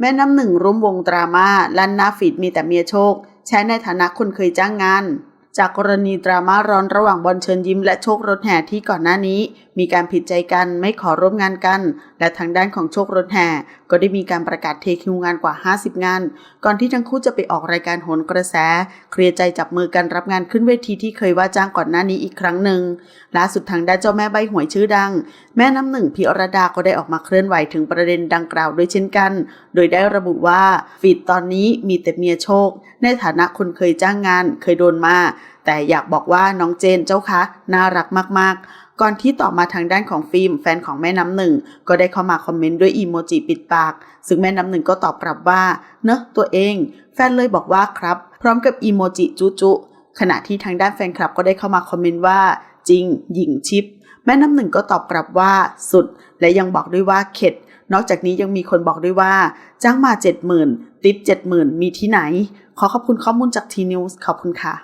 แม่น้ำหนึ่งร่วมวงดราม่าลั่นหน้าฟีดมีแต่เมียโชค ใช้ในฐานะคนเคยจ้างงาน จากกรณีดราม่าร้อนระหว่างบอลเชิญยิ้มและโชครถแห่ที่ก่อนหน้านี้ มีการผิดใจกันไม่ขอร่วมงานกัน และทางด้านของโชครถแห่ ก็ได้มีการประกาศเทคิวงานกว่า 50 งาน ก่อนที่ทั้งคู่จะไปออกรายการโหนกระแส เคลียร์ใจจับมือกันรับงานขึ้นเวทีที่เคยว่าจ้างก่อนหน้านี้อีกครั้งหนึ่งล่าสุดทางด้านเจ้าแม่ใบหวยชื่อดัง แม่น้ำหนึ่งพิอรดาก็ได้ออกมาเคลื่อนไหวถึงประเด็นดังกล่าวด้วยเช่นกัน โดยได้ระบุว่าฟีดตอนนี้มีแต่เมียโชค ในฐานะคนเคยจ้างงาน เคยโดนมาแต่อยากบอกว่าน้องเจนเจ้าคะน่ารักมากๆ ก่อนที่ต่อมาทางด้านของฟิล์มแฟนของแม่น้ำหนึ่ง ก็ได้เข้ามาคอมเมนต์ด้วยอีโมจิปิดปาก ซึ่งแม่น้ำหนึ่งก็ตอบกลับว่า เนอะตัวเอง แฟนเลยบอกว่าครับ พร้อมกับอีโมจิจุจุขณะที่ทางด้านแฟนคลับก็ได้เข้ามาคอมเมนต์ว่า จริง หญิงชิป แม่น้ำหนึ่งก็ตอบกลับว่าสุด และยังบอกด้วยว่าเข็ด นอกจากนี้ยังมีคนบอกด้วยว่า จ้างมา 70,000 ติป 70,000 มีที่ไหน ขอขอบคุณข้อมูลจากทีนิวส์ขอบคุณค่ะ